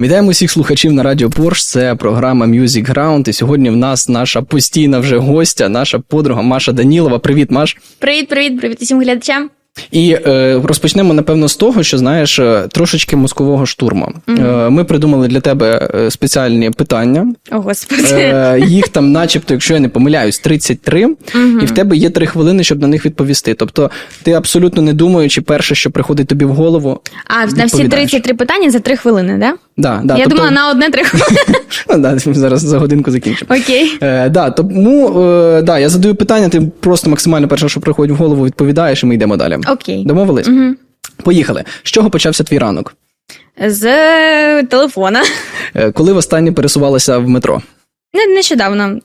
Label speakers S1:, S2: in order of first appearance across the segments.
S1: Вітаємо всіх слухачів на Радіо Порш. Це програма Music Ground. І сьогодні в нас наша постійна вже гостя, наша подруга Маша Данілова. Привіт, Маш.
S2: Привіт, привіт, привіт усім глядачам.
S1: І е, розпочнемо, напевно, з того, що знаєш е, трошечки мозкового штурму. Е, ми придумали для тебе е, спеціальні питання.
S2: О, господи.
S1: Е, їх там, начебто, якщо я не помиляюсь, 33, і в тебе є 3 хвилини, щоб на них відповісти. Тобто, ти абсолютно не думаючи, перше, що приходить тобі в голову.
S2: А, на всі
S1: відповідаєш.
S2: 33 питання за 3 хвилини, да?
S1: Да, да,
S2: Я
S1: тобто,
S2: думала на одне 3 хвилини.
S1: Ну, да, зараз за годинку закінчимо.
S2: Окей.
S1: Е, да, тому е, да, я задаю питання, ти просто максимально перше, що приходить в голову, відповідаєш, і ми йдемо далі.
S2: Окей.
S1: Домовились?
S2: Угу.
S1: Поїхали. З чого почався твій ранок?
S2: З телефона.
S1: Е, коли востаннє пересувалася в метро?
S2: Не- Нещодавно.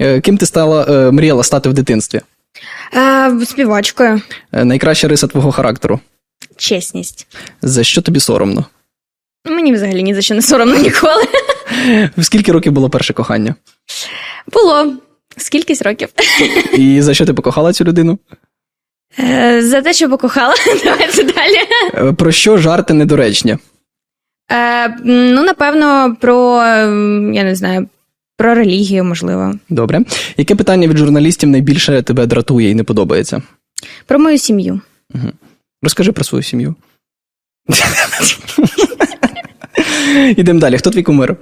S1: Е, ким ти стала, е, мріяла стати в дитинстві?
S2: Е, співачкою.
S1: Е, найкраща риса твого характеру?
S2: Чесність.
S1: За що тобі соромно?
S2: Мені взагалі ні за що не соромно ніколи.
S1: В скільки років було перше кохання?
S2: Було. Скількись років.
S1: І за що ти покохала цю людину?
S2: Е, За те, що покохала. Давайте далі.
S1: Е, Про що жарти недоречні?
S2: Е, Ну, напевно, про я не знаю, про релігію, можливо.
S1: Добре. Яке питання від журналістів найбільше тебе дратує і не подобається?
S2: Про мою сім'ю.
S1: Розкажи про свою сім'ю. Ідемо далі. Хто твій кумир?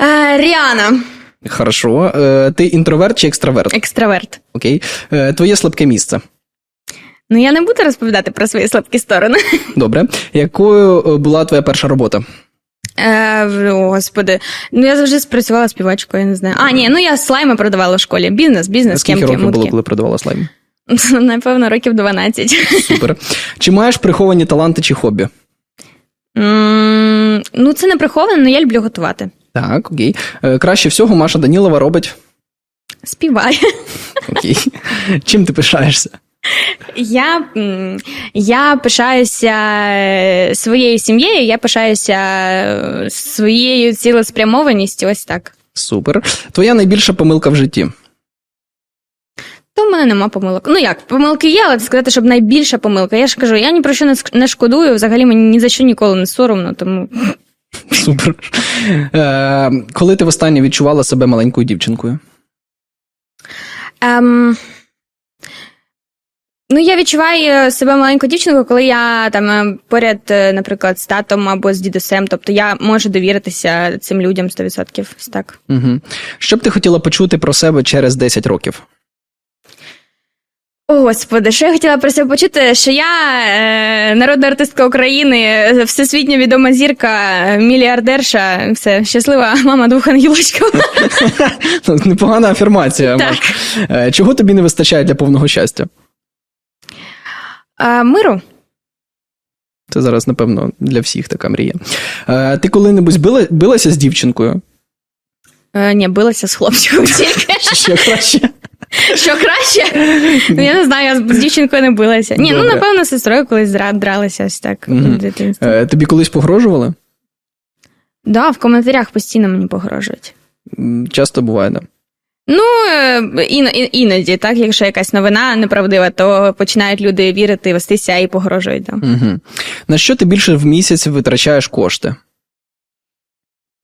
S2: Е, Ріана,
S1: Хорошо. Е, Ти інтроверт чи екстраверт?
S2: екстраверт.
S1: Окей. Е, Твоє слабке місце.
S2: Ну, я не буду розповідати про свої слабкі сторони.
S1: Добре. Якою була твоя перша робота?
S2: Е, о, господи. Ну, я завжди спрацювала співачкою, я не знаю. А, ні, ну я слайми продавала в школі. Бізнес, бізнес,
S1: Скільки
S2: кемки,
S1: років було, коли продавала слайм?
S2: Напевно, років 12.
S1: Супер. Чи маєш приховані таланти чи хобі?
S2: Ну, це не приховано, але я люблю готувати.
S1: Так, окей. Е, Краще всього Маша Данілова робить.
S2: Співаю.
S1: Окей. Чим ти пишаєшся?
S2: Я, м, я пишаюся е, своєю сім'єю, я пишаюся е, своєю цілеспрямованістю, ось так.
S1: Супер. Твоя найбільша помилка в житті.
S2: То в мене нема помилок. Ну як, помилки є, але сказати, щоб найбільша помилка. Я ж кажу, я ні про що не шкодую, взагалі мені ні за що ніколи не соромно, тому
S1: Супер. Е, коли ти востаннє відчувала себе маленькою дівчинкою?
S2: Ем, ну, я відчуваю себе маленькою дівчинкою, коли я там е, поряд, е, наприклад, з татом або з дідусем. Тобто я можу довіритися цим людям 100%. Так.
S1: Угу. Що б ти хотіла почути про себе через 10 років?
S2: О, Господи, що я хотіла про себе почути, що я е, народна артистка України, е, всесвітньо відома зірка, е, мільярдерша, все, щаслива мама двох ангелочків.
S1: Непогана афірмація.
S2: Так.
S1: Маш. Е, Чого тобі не вистачає для повного щастя?
S2: А, миру.
S1: Це зараз, напевно, для всіх така мрія. Е, Ти коли-небудь била, билася з дівчинкою?
S2: Е, ні, билася з хлопчиком тільки.
S1: Ще краще?
S2: Що краще? Ну, я не знаю, я з дівчинкою не билася. Ні, ну напевно, з сестрою колись дралася ось так в дитинстві.
S1: Е, Тобі колись погрожували?
S2: Да, в коментарях постійно мені погрожують.
S1: Часто буває, да.
S2: Ну, е, іно- іноді, так, якщо якась новина неправдива, то починають люди вірити, вестися і погрожують. Да.
S1: Угу. На що ти більше в місяць витрачаєш кошти?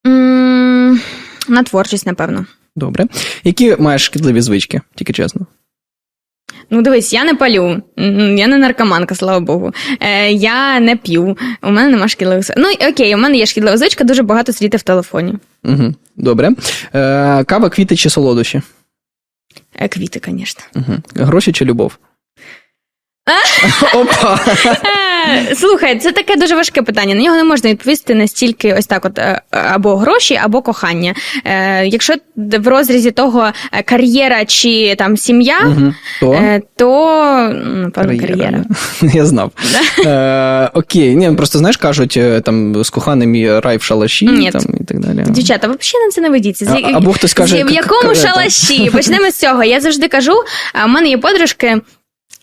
S2: М, На творчість, напевно.
S1: Добре. Які маєш шкідливі звички? Тільки чесно.
S2: Ну, дивись, я не палю, я не наркоманка, слава Богу. Е, я не п'ю, у мене нема шкідливих звичок. Ну, окей, у мене є шкідлива звичка, дуже багато сидіти в телефоні.
S1: Угу. Добре. Е, Кава, квіти чи солодощі?
S2: Е, квіти, звісно.
S1: Угу. Гроші чи любов? Опа!
S2: Слухай, це таке дуже важке питання. На нього не можна відповісти настільки ось так: от е, або гроші, або кохання. Е, Якщо в розрізі того е, кар'єра чи там сім'я,
S1: Угу. То?
S2: то напевно кар'єра.
S1: да. Я знав. Е, окей, ні, просто знаєш, кажуть, там з коханим рай в шалаші там, і так далі.
S2: Дівчата, взагалі на це не ведіться. З-
S1: А- або хтось каже,
S2: в якому шалаші? Почнемо з цього. Я завжди кажу, у мене є подружки.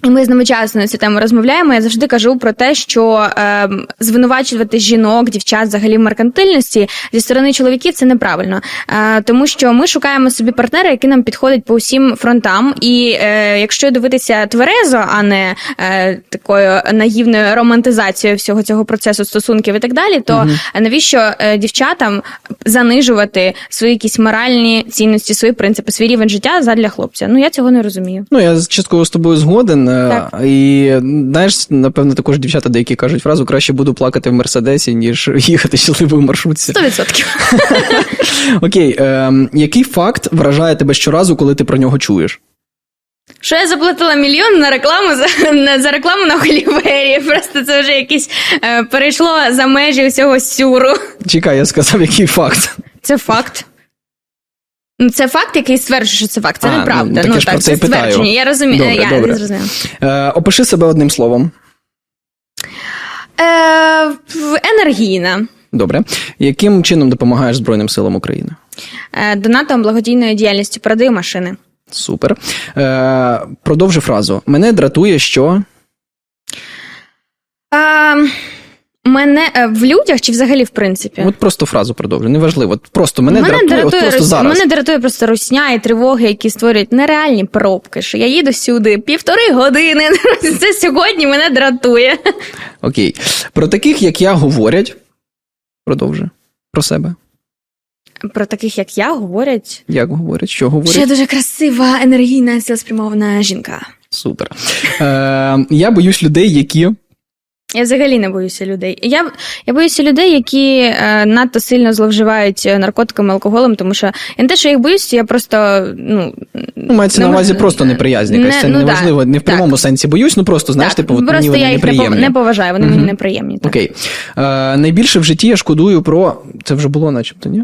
S2: І ми з ними часто на цю тему розмовляємо. Я завжди кажу про те, що е, звинувачувати жінок, дівчат взагалі в меркантильності зі сторони чоловіків це неправильно. Е, тому що ми шукаємо собі партнера, який нам підходить по усім фронтам. І е, якщо дивитися тверезо, а не е, такою наївною романтизацією всього цього процесу стосунків і так далі, то навіщо е, дівчатам занижувати свої якісь моральні цінності, свої принципи, свій рівень життя задля хлопця? Ну я цього не розумію.
S1: Ну, я частково з тобою згоден. Е,
S2: Так.
S1: І знаєш, напевно, також дівчата деякі кажуть фразу краще буду плакати в мерседесі, ніж їхати щасливо в маршрутці.
S2: Сто відсотків.
S1: Окей, е, який факт вражає тебе щоразу, коли ти про нього чуєш?
S2: Що я заплатила мільйон на рекламу за, на, за рекламу на Олівері. Просто це вже якесь е, перейшло за межі усього сюру.
S1: Чекай, я сказав, який факт.
S2: Це факт. Ну, Це факт, який стверджує, що це факт. Це
S1: А,
S2: неправда.
S1: ну, так
S2: ну
S1: про
S2: так,
S1: це
S2: ствердження. Я розумію.
S1: Добре,
S2: я
S1: добре.
S2: не зрозуміла.
S1: Е, опиши себе одним словом.
S2: Е, енергійна.
S1: Добре. Яким чином допомагаєш Збройним силам України?
S2: Е, донатом благодійної діяльності продаю машини.
S1: Супер. Е, продовжи фразу. Мене дратує, що.
S2: А, мене е, в людях чи взагалі в принципі?
S1: От просто фразу продовжуй. Неважливо. От Просто мене, дратує, от просто
S2: рус-
S1: зараз.
S2: мене дратує просто русня і тривоги, які створюють нереальні пробки. Що я їду сюди півтори години. Це сьогодні мене дратує.
S1: Окей. Про таких, як я, говорять. Продовжуй. Про себе.
S2: Про таких, як я, говорять,
S1: Як говорять, що говорять?
S2: що я дуже красива, енергійна, цілеспрямована жінка.
S1: Супер. Е, я боюсь людей, які.
S2: Я взагалі не боюся людей. Я, я боюся людей, які е, надто сильно зловживають е, наркотиками, алкоголем, тому що я не те, що я їх боюся, я просто ну
S1: Ну, мається на увазі просто неприязні.
S2: Не-
S1: Це
S2: ну,
S1: неважливо,
S2: да,
S1: не в прямому
S2: так.
S1: сенсі боюсь, ну просто знаєш,
S2: так,
S1: типу, от мені вони
S2: я їх
S1: неприємні.
S2: не поважаю, вони
S1: Мгм.
S2: мені неприємні. Так.
S1: Окей. Е, найбільше в житті я шкодую про. Це вже було, начебто, ні?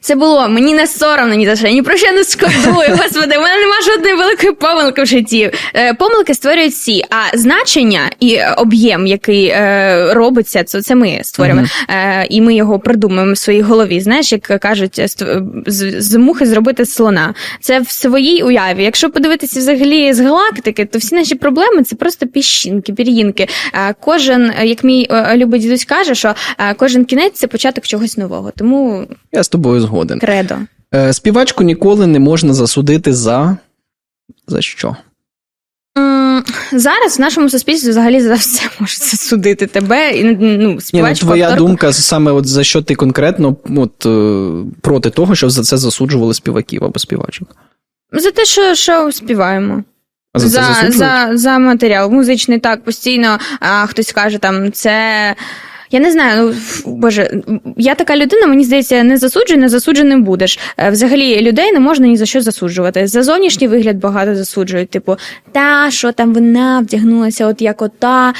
S2: Це було мені не соромно ні за що, ні про що не шкодую. Господи, в мене немає жодної великої помилки в житті. Е, помилки створюють всі, а значення і об'єм, який е, робиться, це, це ми створюємо. Е, і ми його придумуємо в своїй голові. Знаєш, як кажуть, ст- з, з мухи зробити слона. Це в своїй уяві. Якщо подивитися взагалі з галактики, то всі наші проблеми це просто піщинки, пір'їнки. Е, кожен, е, як мій е, любий дідусь каже, що е, кожен кінець це початок чогось нового. Тому
S1: Я з тобою згоден.
S2: кредо.
S1: Е, співачку ніколи не можна засудити за. За що?
S2: М, Зараз в нашому суспільстві взагалі за все може засудити тебе і ну,
S1: Ні, ну,
S2: співачку,
S1: твоя
S2: акторку.
S1: думка саме от за що ти конкретно от, е, проти того, що за це засуджували співаків або співачок?
S2: за те, що, що співаємо.
S1: А за, це
S2: за,
S1: засуджують?
S2: за, за матеріал. Музичний так постійно а, хтось каже там це. Я не знаю, ну боже, я така людина, мені здається, не засуджуй, не засудженим будеш. Е, Взагалі людей не можна ні за що засуджувати. За зовнішній вигляд багато засуджують. Типу, та що там вона вдягнулася, от як ота.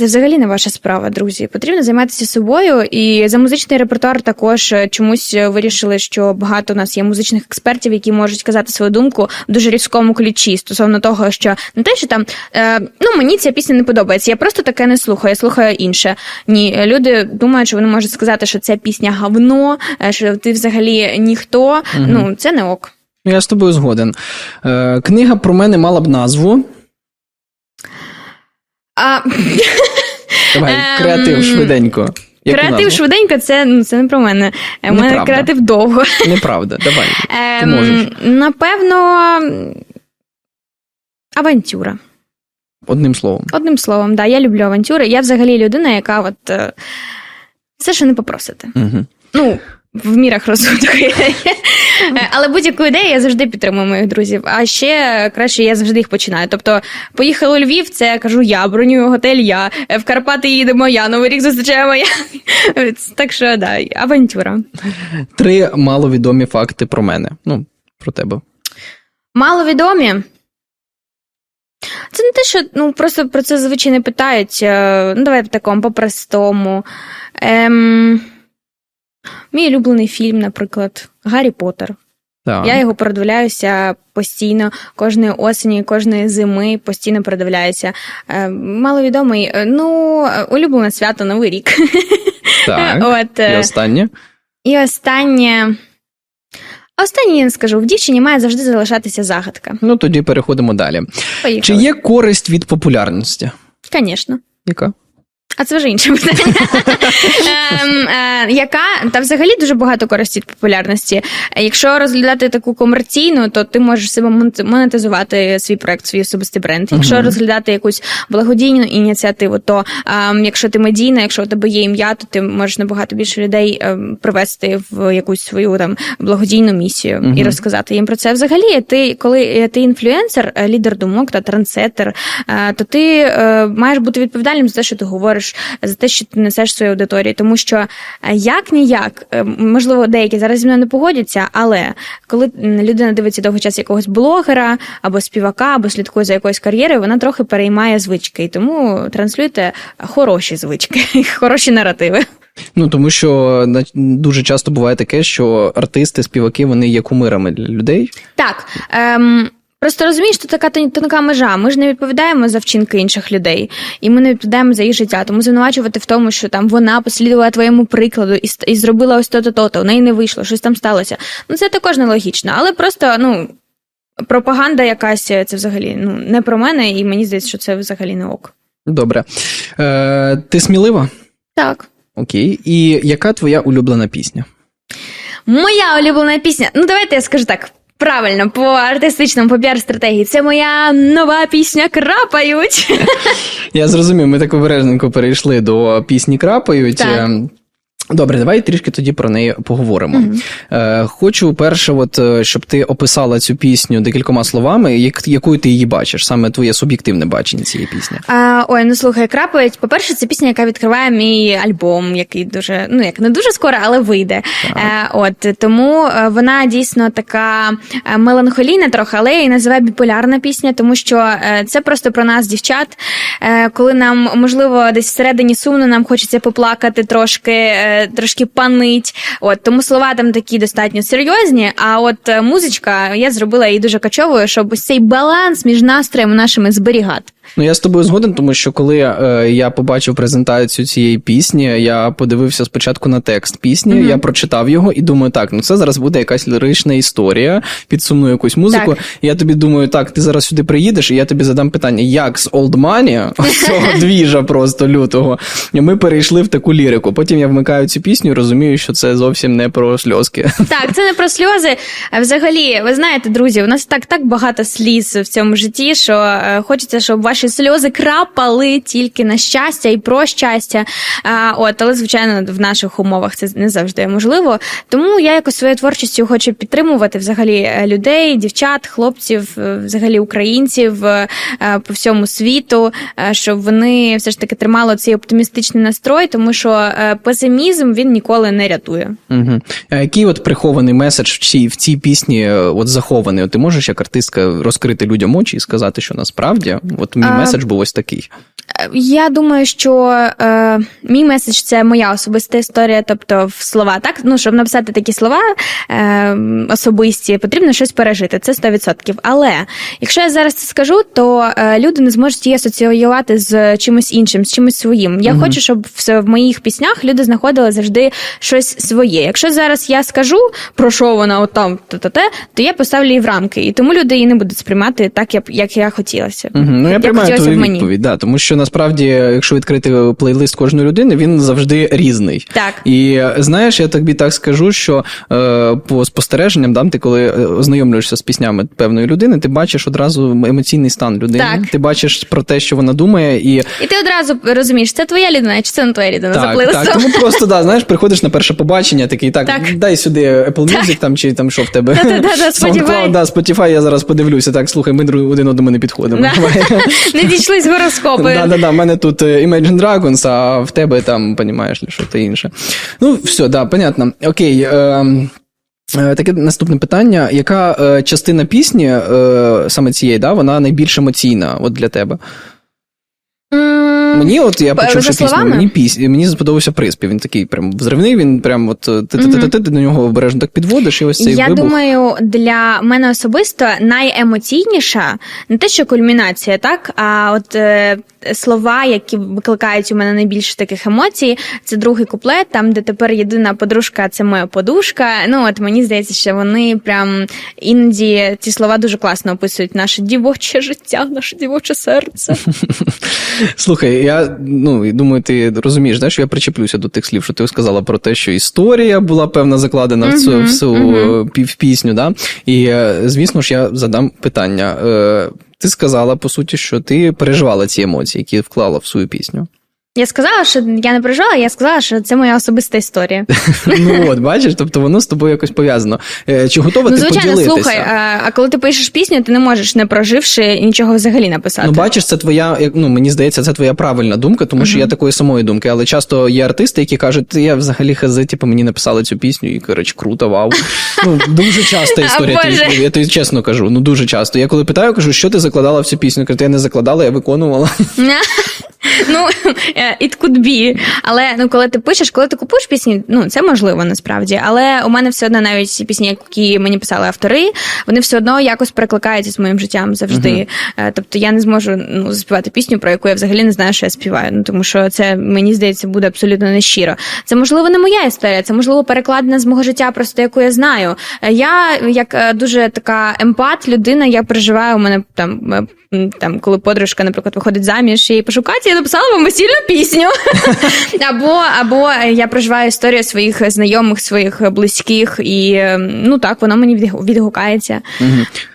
S2: Це взагалі не ваша справа, друзі. Потрібно займатися собою. І за музичний репертуар також е, чомусь е, вирішили, що багато у нас є музичних експертів, які можуть сказати свою думку в дуже різкому ключі стосовно того, що не те, що там е, ну мені ця пісня не подобається. Я просто таке не слухаю, я слухаю інше. Ні, люди думають, що вони можуть сказати, що ця пісня говно, е, що ти взагалі ніхто. Ну це не ок.
S1: Я з тобою згоден. Е, книга про мене мала б назву.
S2: А
S1: Давай,
S2: Ем,
S1: креатив швиденько. Яку
S2: креатив
S1: назву?
S2: швиденько, це ну це не про мене. У мене креатив довго.
S1: Неправда, давай. Ти
S2: Ем,
S1: можеш.
S2: Напевно, авантюра.
S1: Одним словом.
S2: Одним словом, да, я люблю авантюри. Я взагалі людина, яка от е, все, що не попросите.
S1: Угу.
S2: Ну, в мірах розсудку. Е, Але будь-яку ідею я завжди підтримую моїх друзів. А ще краще я завжди їх починаю. Тобто, поїхали у Львів, це кажу я, бронюю готель я. Е, В Карпати їдемо я, Новий рік зустрічаємо я. Так що, да, авантюра.
S1: Три маловідомі факти про мене. Ну, про тебе.
S2: Маловідомі. Це не те, що ну, просто про це зазвичай не питають. Е, Ну, давай в такому по-простому. Ем... Мій улюблений фільм, наприклад, Гаррі Поттер.
S1: Так.
S2: Я його передивляюся постійно, кожної осені, кожної зими постійно передивляюся. Е, Маловідомий, е, ну, улюблене свято Новий рік.
S1: Так.
S2: От,
S1: І
S2: е,
S1: останнє.
S2: і останнє. Останнє я не скажу: в дівчині має завжди залишатися загадка.
S1: Ну тоді переходимо далі.
S2: Поїхали.
S1: Чи є користь від популярності?
S2: Звісно.
S1: Яка?
S2: А це вже інше питання. Ем, е, Яка та взагалі дуже багато користі від популярності. Якщо розглядати таку комерційну, то ти можеш себе монет- монетизувати свій проект, свій особистий бренд. Якщо розглядати якусь благодійну ініціативу, то ем, якщо ти медійна, якщо у тебе є ім'я, то ти можеш набагато більше людей ем, привести в якусь свою там благодійну місію і розказати їм про це. Взагалі, ти коли е, ти інфлюенсер, е, лідер думок та трансетер, то ти маєш бути відповідальним за те, що ти говориш, за те, що ти несеш своїй аудиторії. Тому що е, як ніяк, е, можливо, деякі зараз зі мною не погодяться, але коли людина дивиться довгий час якогось блогера або співака, або слідкує за якоюсь кар'єрою, вона трохи переймає звички. І тому транслюйте хороші звички, хороші наративи.
S1: Ну тому що дуже часто буває таке, що артисти, співаки вони є кумирами для людей.
S2: Так. Ем... Просто розумієш, що така тонка межа. Ми ж не відповідаємо за вчинки інших людей, і ми не відповідаємо за їх життя. Тому звинувачувати в тому, що там вона послідувала твоєму прикладу і, і зробила ось то-то, то-то, у неї не вийшло, щось там сталося. Ну це також нелогічно. Але просто ну пропаганда якась це взагалі ну не про мене, і мені здається, що це взагалі не ок.
S1: Добре. Е, ти смілива?
S2: Так.
S1: Окей. І яка твоя улюблена пісня?
S2: Моя улюблена пісня. Ну, давайте я скажу так. Правильно, по артистичному, по піар-стратегії. Це моя нова пісня Крапають.
S1: Я зрозумів, ми так обережненько перейшли до пісні Крапають.
S2: Так.
S1: Добре, давай трішки тоді про неї поговоримо. Е, хочу перше, от, е, щоб ти описала цю пісню декількома словами, як, якою ти її бачиш, саме твоє суб'єктивне бачення цієї пісні.
S2: А, ой, ну слухай, крапають. По-перше, це пісня, яка відкриває мій альбом, який дуже, ну як не дуже скоро, але вийде. Е, от тому е, вона дійсно така е, меланхолійна трохи, але я її називаю біполярна пісня, тому що це просто про нас, дівчат. Е, коли нам можливо десь всередині сумно, нам хочеться поплакати трошки, трошки панить. От тому слова там такі достатньо серйозні. А от е, музичка я зробила її дуже качовою, щоб ось цей баланс між настроєм нашими зберігати.
S1: Ну я з тобою згоден, тому що коли е, я побачив презентацію цієї пісні, я подивився спочатку на текст пісні, я прочитав його і думаю, так, ну це зараз буде якась лірична історія під сумну якусь музику.
S2: Так.
S1: І я тобі думаю, так, ти зараз сюди приїдеш, і я тобі задам питання, як з Old Money, цього двіжа просто лютого, ми перейшли в таку лірику. Потім я вмикаю цю пісню і розумію, що це зовсім не про сльозки.
S2: Так, це не про сльози. А Взагалі, ви знаєте, друзі, у нас так так багато сліз в цьому житті, що е, хочеться, щоб ваші сльози крапали тільки на щастя і про щастя. А, от, але звичайно, в наших умовах це не завжди можливо. Тому я якось своєю творчістю хочу підтримувати взагалі е, людей, дівчат, хлопців, е, взагалі українців е, по всьому світу, щоб вони все ж таки тримали цей оптимістичний настрой, тому що песимізм він ніколи не рятує.
S1: Угу. А який от прихований меседж в цій, в цій пісні от захований? От ти можеш як артистка розкрити людям очі і сказати, що насправді от мій
S2: А,
S1: меседж був ось такий.
S2: Я думаю, що е, мій меседж це моя особиста історія, тобто в слова. Так, ну щоб написати такі слова е, особисті, потрібно щось пережити. Це 100%. Але якщо я зараз це скажу, то е, люди не зможуть її асоціювати з чимось іншим, з чимось своїм. Я хочу, щоб в, в моїх піснях люди знаходили завжди щось своє. Якщо зараз я скажу про що вона от там, то, те, то я поставлю її в рамки, і тому люди її не будуть сприймати так, як, як я хотілося.
S1: Угу. Ну я
S2: Як
S1: приймаю твою відповідь, да, тому що насправді, якщо відкрити плейлист кожної людини, він завжди різний.
S2: Так.
S1: І е, знаєш, я тобі так скажу, що е, по спостереженням, да, ти коли е, ознайомлюєшся з піснями певної людини, ти бачиш одразу емоційний стан людини.
S2: Так.
S1: Ти бачиш про те, що вона думає, і
S2: І ти одразу розумієш, це твоя людина, чи це не твоя людина за
S1: Так,
S2: плейлистом.
S1: так, тому просто да, знаєш, приходиш на перше побачення, такий так,
S2: Так.
S1: дай сюди Apple Music там чи там що в тебе. SoundCloud, да, Spotify, я зараз подивлюся. Так, слухай, ми один одному не підходимо.
S2: Не дійшли з гороскопи.
S1: Да, в мене тут е, Imagine Dragons, а в тебе там, понімаєш, що то інше. Ну, все, да, понятно. Окей. Е, е, Таке наступне питання. Яка е, частина пісні, е, саме цієї, да, вона найбільш емоційна от для тебе?
S2: М,
S1: Мені, от я
S2: П-
S1: почувши
S2: за
S1: пісню, мені піс... мені сподобався приспів. Він такий прям взривний, він прям от ти до нього обережно так підводиш, і ось цей
S2: Я
S1: вибух.
S2: думаю, для мене особисто найемоційніша не те, що кульмінація, так а от е, слова, які викликають у мене найбільше таких емоцій, це другий куплет, там де тепер єдина подружка, це моя подушка. Ну от мені здається, що вони прям іноді ці слова дуже класно описують наше дівоче життя, наше дівоче серце.
S1: Слухай, я ну думаю, ти розумієш, да, що я причеплюся до тих слів, що ти сказала про те, що історія була певна закладена в цю,
S2: Мгм,
S1: в цю
S2: мгм.
S1: е, пів- пісню. Да? І е, звісно ж, я задам питання. Е, Ти сказала по суті, що ти переживала ці емоції, які вклала в свою пісню.
S2: Я сказала, що я не переживала, я сказала, що це моя особиста історія.
S1: Ну от, бачиш, тобто воно з тобою якось пов'язано. Е, Чи готова
S2: Ну,
S1: ти
S2: звичайно,
S1: поділитися?
S2: слухай, а, коли ти пишеш пісню, ти не можеш, не проживши нічого взагалі написати.
S1: Ну, бачиш, це твоя, ну мені здається, це твоя правильна думка, тому що я такої самої думки. Але часто є артисти, які кажуть, я взагалі хази, типу, мені написали цю пісню, і коротше, круто, вау. Ну дуже часто історія. Ти я тобі чесно кажу. Ну дуже часто. Я коли питаю, кажу, що ти закладала в цю пісню? Кажуть, я не закладала, я виконувала.
S2: Ну, е, it could be. Але ну, коли ти пишеш, коли ти купуєш пісні, ну це можливо насправді. Але у мене все одно навіть пісні, які мені писали автори, вони все одно якось перекликаються з моїм життям завжди. Е, Тобто я не зможу ну, заспівати пісню, про яку я взагалі не знаю, що я співаю. Ну тому що це мені здається буде абсолютно нещиро. Це можливо не моя історія, це можливо перекладена з мого життя, просто яку я знаю. Е, Я як е, дуже така емпат людина, я переживаю у мене там. Там, коли подружка, наприклад, виходить заміж і пишу Каті, я написала вам весільну пісню. або, або я проживаю історію своїх знайомих, своїх близьких, і е, ну так, воно мені відгу- відгукається.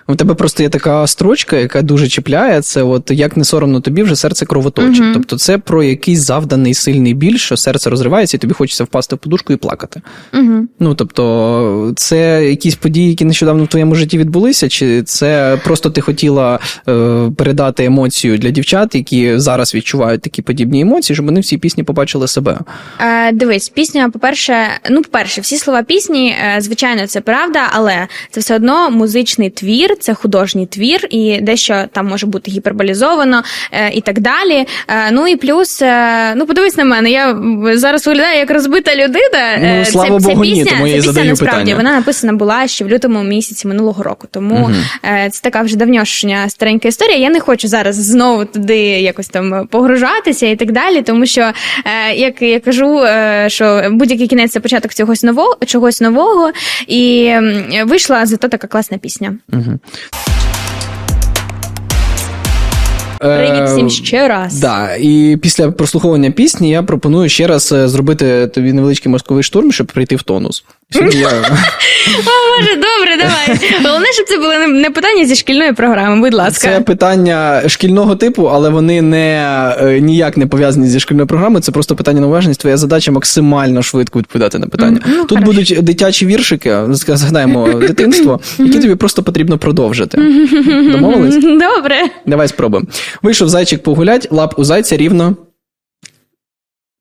S1: У тебе просто є така строчка, яка дуже чіпляє. Це от як не соромно тобі, вже серце кровоточить.
S2: Мгм.
S1: Тобто, це про якийсь завданий сильний біль, що серце розривається, і тобі хочеться впасти в подушку і плакати.
S2: Угу.
S1: Ну тобто, це якісь події, які нещодавно в твоєму житті відбулися, чи це просто ти хотіла е, передати емоцію для дівчат, які зараз відчувають такі подібні емоції, щоб вони в цій пісні побачили себе?
S2: Е, дивись, пісня, по-перше, ну, по-перше, всі слова пісні, е, звичайно, це правда, але це все одно музичний твір, це художній твір, і дещо там може бути гіперболізовано е, і так далі. Е, ну і плюс, е, ну подивись на мене, я зараз виглядаю як розбита людина.
S1: Ну, слава
S2: це,
S1: Богу,
S2: ця
S1: ні,
S2: пісня,
S1: тому я
S2: ця пісня насправді
S1: питання.
S2: вона написана була ще в лютому місяці минулого року. Тому е, це така вже давньошня старенька історія. Я не хочу зараз знову туди якось там погружатися і так далі, тому що, як я кажу, що будь-який кінець це початок чогось нового, чогось нового, і вийшла зато така класна пісня.
S1: Угу.
S2: Привіт всім ще раз.
S1: Е, Да, і після прослуховування пісні я пропоную ще раз е, зробити тобі невеличкий мозковий штурм, щоб прийти в тонус. Я...
S2: О, Боже, добре, давай. Головне, щоб це були не- питання зі шкільної програми, будь ласка.
S1: Це питання шкільного типу, але вони не е, ніяк не пов'язані зі шкільною програмою. Це просто питання на уважність. Твоя задача максимально швидко відповідати на питання.
S2: Мгм, ну,
S1: Тут
S2: хорошо.
S1: будуть дитячі віршики, згадаємо дитинство, які тобі просто потрібно продовжити. Домовились?
S2: Добре.
S1: Давай спробуємо. Вийшов зайчик погулять, лап у зайця рівно.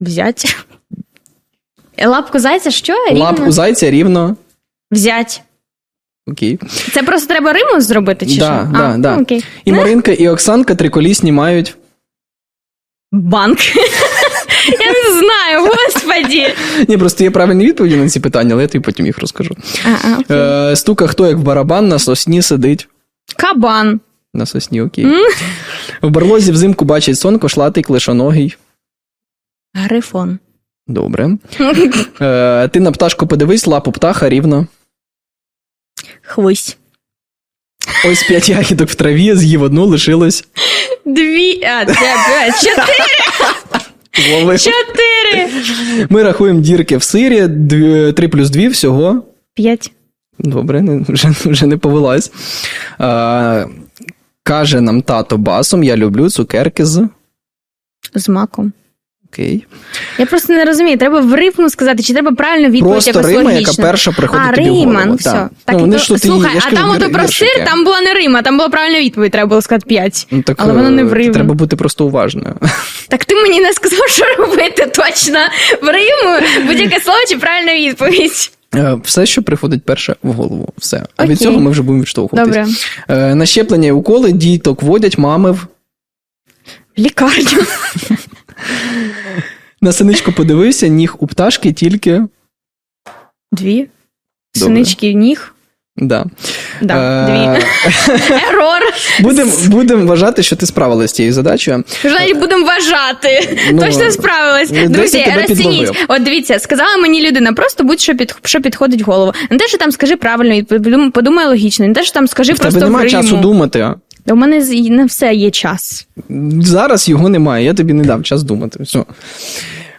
S2: Взять. Лапку зайця що? Рівно?
S1: у зайця рівно.
S2: Взять.
S1: Окей.
S2: Це просто треба Риму зробити, чи
S1: Да,
S2: що?
S1: да,
S2: а,
S1: да.
S2: ну, Окей.
S1: І Маринка, і Оксанка триколісні мають.
S2: Банк. Я не знаю, господі.
S1: Ні, просто є правильні відповіді на ці питання, але я тобі потім їх розкажу.
S2: А.
S1: Е, стука, хто як в барабан на сосні сидить.
S2: Кабан.
S1: На сосні, окей. В барлозі взимку бачить сон, кошлатий, клишоногий.
S2: Грифон.
S1: Добре. Е, ти на пташку подивись, лапу птаха рівно.
S2: Хвись.
S1: Ось п'ять ягідок в траві, з'їв одну, лишилось.
S2: Дві. А, це, блядь, чотири.
S1: Лови.
S2: Чотири.
S1: Ми рахуємо дірки в сирі, Дві- три плюс дві всього.
S2: П'ять.
S1: Добре, не- вже, вже не повелась. Е, каже нам тато басом: я люблю цукерки з.
S2: З маком.
S1: Окей.
S2: Я просто не розумію, треба в рифму сказати, чи треба правильно відповідь
S1: Просто
S2: якось
S1: Рима,
S2: логічно.
S1: яка перша приходить
S2: а,
S1: тобі в
S2: Рима,
S1: голову.
S2: ну все.
S1: Так.
S2: Так,
S1: ну, вони
S2: то-
S1: ж тут і-
S2: слухай,
S1: я ж
S2: а
S1: кажу,
S2: там ото
S1: вір-
S2: про
S1: віршики.
S2: сир, там була не Рима, там була правильна відповідь, треба було сказати п'ять.
S1: Ну, так,
S2: Але воно не
S1: е,
S2: в Риму.
S1: Треба бути просто уважною.
S2: Так ти мені не сказав, що робити точно. В Риму будь-яке слово чи правильна відповідь.
S1: Е, Все, що приходить перше в голову. Все. А від
S2: Окей.
S1: цього ми вже будемо відштовхуватись.
S2: Добре.
S1: Е, На щеплення і уколи діток водять мами в.
S2: Лікарню.
S1: На синичку подивився, ніг у пташки тільки.
S2: Дві. Синички ніг.
S1: Да.
S2: Да,
S1: Е,
S2: дві. Ерор.
S1: Будемо будем вважати, що ти справилась з цією задачею.
S2: Що будемо вважати.
S1: Ну,
S2: Точно справилась. Друзі, розцініть. От дивіться, сказала мені людина, просто будь-що під, що підходить в голову. Не те, що там скажи правильно, і подумай логічно, не те, що там скажи
S1: В тебе
S2: просто в
S1: немає
S2: Риму.
S1: часу думати.
S2: У мене на все є час.
S1: Зараз його немає, я тобі не дав час думати. Все.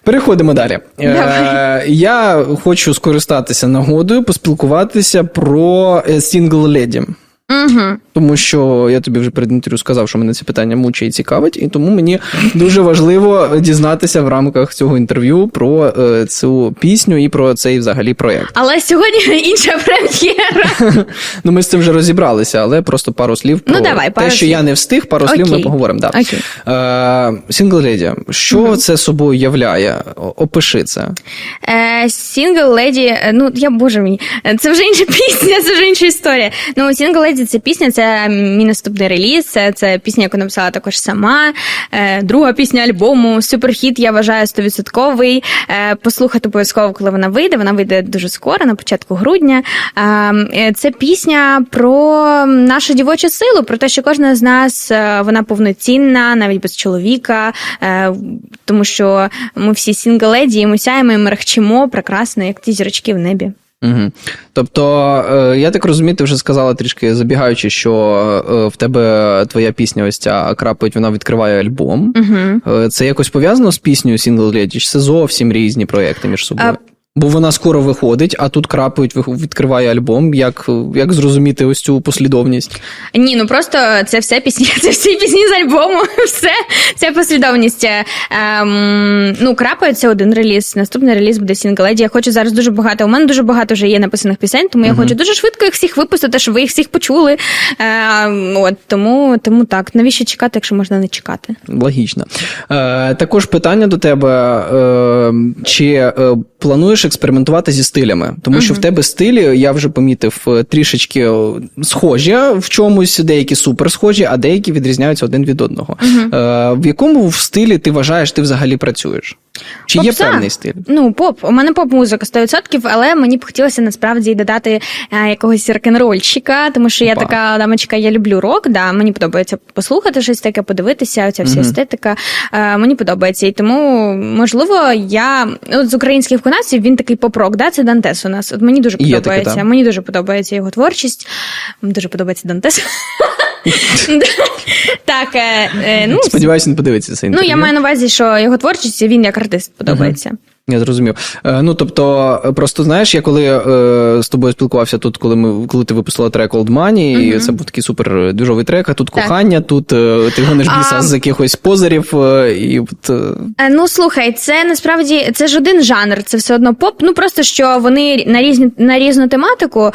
S1: Переходимо далі. Е, я хочу скористатися нагодою, поспілкуватися про Single Lady.
S2: Угу.
S1: Тому що я тобі вже перед інтерв'ю сказав, що мене це питання мучає і цікавить, і тому мені дуже важливо дізнатися в рамках цього інтерв'ю про е, цю пісню і про цей взагалі проєкт.
S2: Але сьогодні інша прем'єра.
S1: Ну, ми з цим вже розібралися, але просто пару слів про
S2: Ну, давай, пару
S1: те, що
S2: слів.
S1: я не встиг, пару слів ми поговоримо. Да.
S2: Окей.
S1: Е, Single Lady, що це собою являє? Опиши це.
S2: Е, Single Lady, е, ну я боже мій, це вже інша пісня, це вже інша історія. Ну, Single Lady це пісня, це мій наступний реліз, це, це пісня, яку написала також сама. Е, друга пісня альбому. Суперхіт, я вважаю, стовідсотковий. Е, послухати обов'язково, коли вона вийде. Вона вийде дуже скоро, на початку грудня. Е, е, це пісня про нашу дівочу силу, про те, що кожна з нас е, вона повноцінна, навіть без чоловіка, е, тому що ми всі сінгл-леді, і ми сяємо, і ми прекрасно, як ті зірочки в небі.
S1: Угу. Тобто, е, я так розумію, ти вже сказала трішки забігаючи, що е, в тебе твоя пісня ось ця крапить, вона відкриває альбом.
S2: Угу.
S1: Це якось пов'язано з піснею Single Lady? Чи це зовсім різні проекти між собою?
S2: А-
S1: Бо вона скоро виходить, а тут крапають, відкриває альбом. Як, як зрозуміти ось цю послідовність?
S2: Ні, ну просто це все пісні, це всі пісні з альбому. Все це послідовність. Ем, ну, крапається один реліз. Наступний реліз буде сінгледі. Я хочу зараз дуже багато. У мене дуже багато вже є написаних пісень, тому я хочу дуже швидко їх всіх випустити, щоб ви їх всіх почули. Ем, от тому, тому так. Навіщо чекати, якщо можна не чекати?
S1: Логічно. Е, також питання до тебе: е, чи е, плануєш експериментувати зі стилями? Тому що в тебе стилі, я вже помітив, е, трішечки е, схожі в чомусь, деякі супер схожі, а деякі відрізняються один від одного. Е, в якому в стилі ти вважаєш, ти взагалі працюєш? Чи є
S2: Попса.
S1: певний стиль?
S2: Ну, поп. У мене поп-музика 100%, але мені б хотілося насправді додати е, якогось рок-н-рольщика, тому що я така дамочка, я люблю рок, да, мені подобається послухати щось таке, подивитися, оця вся
S1: Мгм.
S2: естетика. Е, мені подобається. І тому, можливо, я от з українських виконавців він такий поп-рок, да, це Дантес у нас. От мені дуже
S1: Є таке,
S2: подобається. мені дуже подобається його творчість. Мені дуже подобається Дантес. Так, е, е, ну,
S1: Сподіваюся, не подивиться це
S2: ну я маю на увазі, що його творчість він як артист подобається.
S1: Я зрозумів. Е, ну тобто, е, просто знаєш, я коли е, з тобою спілкувався тут, коли ми коли ти випустила трек Old Money, і це був такий супер двіжовий трек, а тут
S2: Так.
S1: кохання, тут е, ти гониш
S2: А-
S1: біса з якихось позирів, е, і от,
S2: Ну слухай, це насправді це ж один жанр, це все одно поп. Ну просто що вони на різні на різну тематику.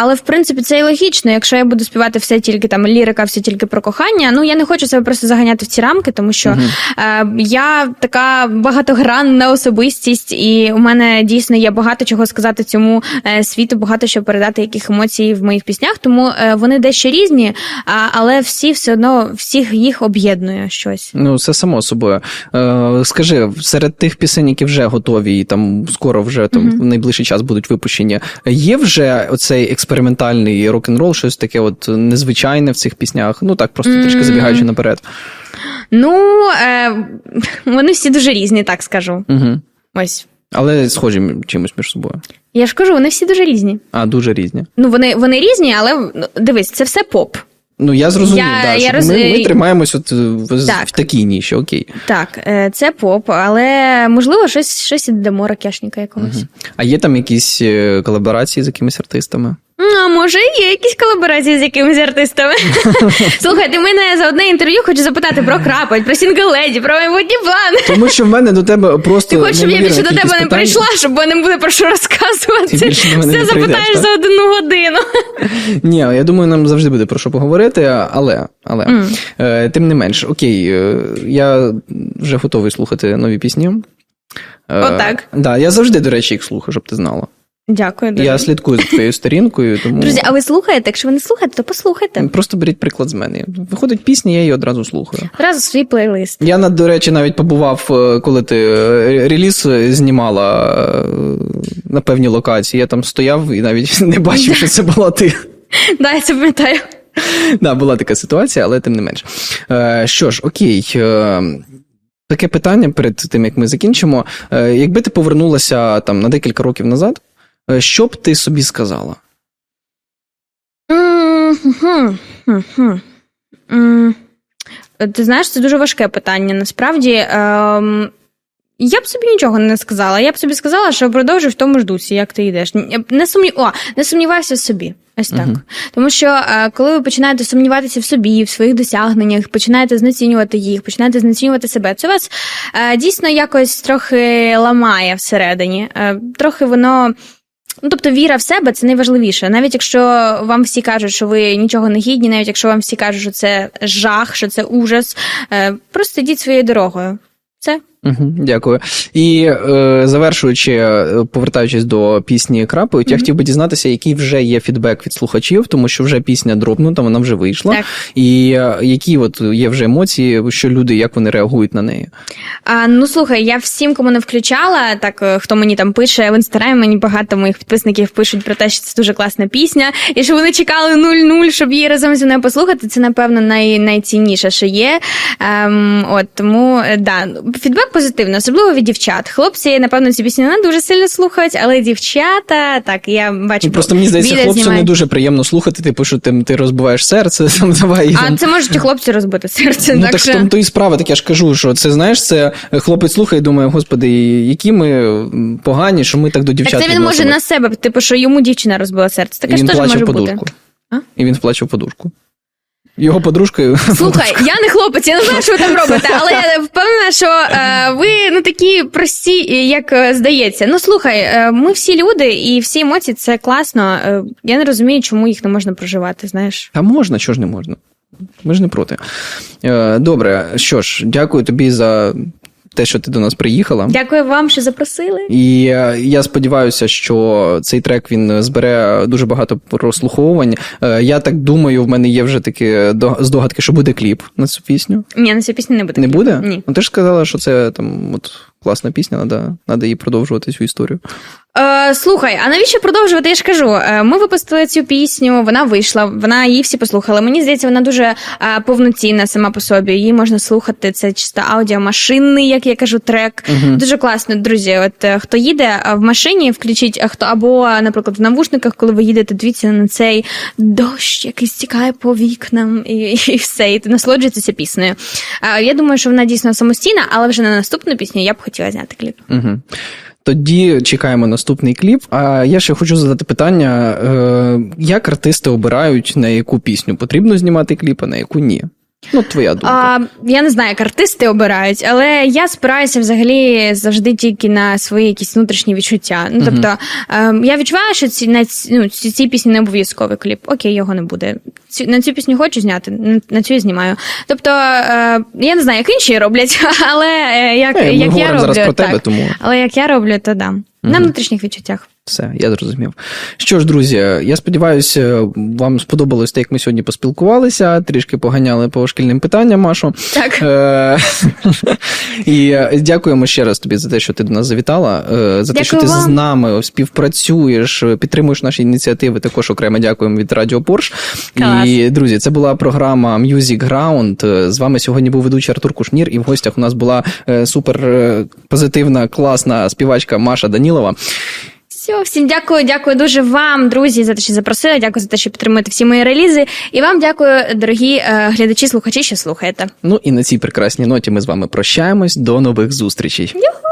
S2: Але в принципі це і логічно. Якщо я буду співати все тільки там лірика, все тільки про кохання. Ну я не хочу себе просто заганяти в ці рамки, тому що е, я така багатогранна особистість, і у мене дійсно є багато чого сказати цьому е, світу, багато що передати, яких емоцій в моїх піснях. Тому е, вони дещо різні, але всі все одно всіх їх об'єднує щось.
S1: ну це само собою. Е, скажи, серед тих пісень, які вже готові, і там скоро вже там в найближчий час будуть випущені, є вже оцей експериментальний рок-н-рол, щось таке от незвичайне в цих піснях? Ну так, просто трішки забігаючи наперед.
S2: Ну, е, вони всі дуже різні, так скажу.
S1: Угу.
S2: Ось.
S1: Але схожі чимось між собою.
S2: Я ж кажу, вони всі дуже різні.
S1: А, дуже різні.
S2: Ну, вони, вони різні, але ну, дивись, це все поп.
S1: Ну, я зрозумів,
S2: Я-
S1: да,
S2: я
S1: що
S2: роз-
S1: ми, ми тримаємось от в,
S2: Так.
S1: в такій ніші, окей.
S2: Так, е, це поп, але можливо щось, щось і додамо ракешника якогось.
S1: А є там якісь е, колаборації з якимись артистами?
S2: Ну, А може, є якісь колаборації з якимись артистами. Слухай, ти мене за одне інтерв'ю хочу запитати про крапоть, про сінгл-леді, про майбутні плани.
S1: Тому що в мене до тебе просто.
S2: Ти хочеш, щоб я більше до тебе не прийшла, щоб не буде про що розказувати. Все запитаєш за одну годину.
S1: Ні, я думаю, нам завжди буде про що поговорити, але, але е, тим не менш, окей, е, я вже готовий слухати нові пісні. Е,
S2: Отак.
S1: Да, я завжди, до речі, їх слухаю, щоб ти знала.
S2: Дякую дуже.
S1: Я слідкую за твоєю сторінкою, тому
S2: Друзі, а ви слухаєте? Якщо ви не слухаєте, то послухайте.
S1: просто беріть приклад з мене. Виходить пісня, я її одразу слухаю.
S2: Одразу свій плейлист.
S1: Я, на- до речі, навіть побував, е, коли ти е, реліз знімала е, на певній локації. Я там стояв і навіть не бачив, що це була ти.
S2: Да, я це пам'ятаю.
S1: Да, була така ситуація, але тим не менш. Е, що ж, окей. Е, таке питання перед тим, як ми закінчимо. Е, якби ти повернулася там на декілька років назад, що б ти собі сказала?
S2: Ти знаєш, це дуже важке питання. Насправді, ем, я б собі нічого не сказала. Я б собі сказала, що продовжуй в тому ж дусі, як ти йдеш. Не, сумні... О, не сумнівайся в собі. Ось так.
S1: Мгм.
S2: Тому що е, коли ви починаєте сумніватися в собі, в своїх досягненнях, починаєте знецінювати їх, починаєте знецінювати себе, це вас е, дійсно якось трохи ламає всередині. Е, трохи воно. Ну, тобто віра в себе це найважливіше. Навіть якщо вам всі кажуть, що ви нічого не гідні, навіть якщо вам всі кажуть, що це жах, що це ужас, е, просто йдіть своєю дорогою. Це
S1: Угу, дякую. І е, завершуючи, е, повертаючись до пісні Крапають, я хотів би дізнатися, який вже є фідбек від слухачів, тому що вже пісня дропнута, вона вже вийшла.
S2: так.
S1: І е, які от є вже емоції, що люди, як вони реагують на неї?
S2: А, ну слухай, я всім, кому не включала, так е, хто мені там пише в інстаграмі, мені багато моїх підписників пишуть про те, що це дуже класна пісня, і що вони чекали 0-0, щоб її разом зі мною послухати. Це напевно най, найцінніше, що є. Ем, от тому да, фідбек позитивний, особливо від дівчат. Хлопці, напевно, ці пісні не дуже сильно слухають, але дівчата, так я бачу.
S1: Ну, Просто мені здається, хлопцю не дуже приємно слухати, типу, що ти, ти розбиваєш серце, там давай.
S2: А
S1: там.
S2: це можуть і хлопці розбити серце.
S1: Ну
S2: так, що...
S1: то і справа, так я ж кажу, що це знаєш, це хлопець слухає і думає, господи, які ми погані, що ми так до дівчат.
S2: Так це він може на себе, типу, що йому дівчина розбила серце. Таке ж
S1: він
S2: теж може
S1: в
S2: бути.
S1: подушку.
S2: А?
S1: І він плаче подушку. Його подружкою.
S2: Слухай, я не хлопець, я не знаю, що ви там робите, але я впевнена, що е, ви ну такі прості, як е, здається. Ну слухай, е, ми всі люди, і всі емоції це класно. Е, я не розумію, чому їх не можна проживати. Знаєш,
S1: Та можна, чого ж не можна? Ми ж не проти. Е, Добре, що ж, дякую тобі за те, що ти до нас приїхала.
S2: дякую вам, що запросили.
S1: І е, я сподіваюся, що цей трек він збере дуже багато прослуховувань. Е, Я так думаю, в мене є вже такі до- здогадки, що буде кліп на цю пісню.
S2: Ні, на цю пісню не буде.
S1: Не буде?
S2: Ні.
S1: Ну ти ж сказала, що це там от класна пісня, треба, треба її продовжувати цю історію.
S2: Е, слухай, а навіщо продовжувати? Я ж кажу, е, ми випустили цю пісню, вона вийшла, вона її всі послухали. Мені здається, вона дуже е, повноцінна сама по собі. Її можна слухати. Це чисто аудіомашинний, як я кажу, трек.
S1: Мгм.
S2: Дуже класно, друзі. От е, хто їде в машині, включіть хто або, наприклад, в навушниках, коли ви їдете, дивіться на цей дощ, який стікає по вікнам, і, і все, і насолоджуєтеся піснею. Я думаю, що вона дійсно самостійна, але вже на наступну пісню я б хотіла зняти кліп.
S1: Угу. Тоді чекаємо наступний кліп. А я ще хочу задати питання: е, як артисти обирають, на яку пісню потрібно знімати кліп, а на яку ні? Ну, твоя думка.
S2: А, я не знаю, як артисти обирають, але я спираюся взагалі завжди тільки на свої якісь внутрішні відчуття. Ну, тобто, ем, я відчуваю, що ці, на ці, ну, ці, ці пісні не обов'язковий кліп. Окей, його не буде. Цю, на цю пісню хочу зняти, на, цю і знімаю. Тобто, е, я не знаю, як інші роблять, але е, як,
S1: Е, ми
S2: я роблю,
S1: зараз про
S2: так.
S1: тому
S2: Але як я роблю, то да. На внутрішніх відчуттях.
S1: Все, я зрозумів. Що ж, друзі, я сподіваюся, вам сподобалось те, як ми сьогодні поспілкувалися, трішки поганяли по шкільним питанням, Машу.
S2: Так.
S1: Е, І е, дякуємо ще раз тобі за те, що ти до нас завітала, е, за те, що ти з нами співпрацюєш, підтримуєш наші ініціативи. Також окремо дякуємо від Радіо Порш. І друзі, це була програма Music Ground. З вами сьогодні був ведучий Артур Кушнір, і в гостях у нас була супер позитивна, класна співачка Маша Данілова.
S2: Все, всім дякую, дякую дуже вам, друзі, за те, що запросили. Дякую за те, що підтримуєте всі мої релізи. І вам дякую, дорогі е, глядачі, слухачі, що слухаєте.
S1: Ну і на цій прекрасній ноті ми з вами прощаємось. До нових зустрічей.
S2: Юху!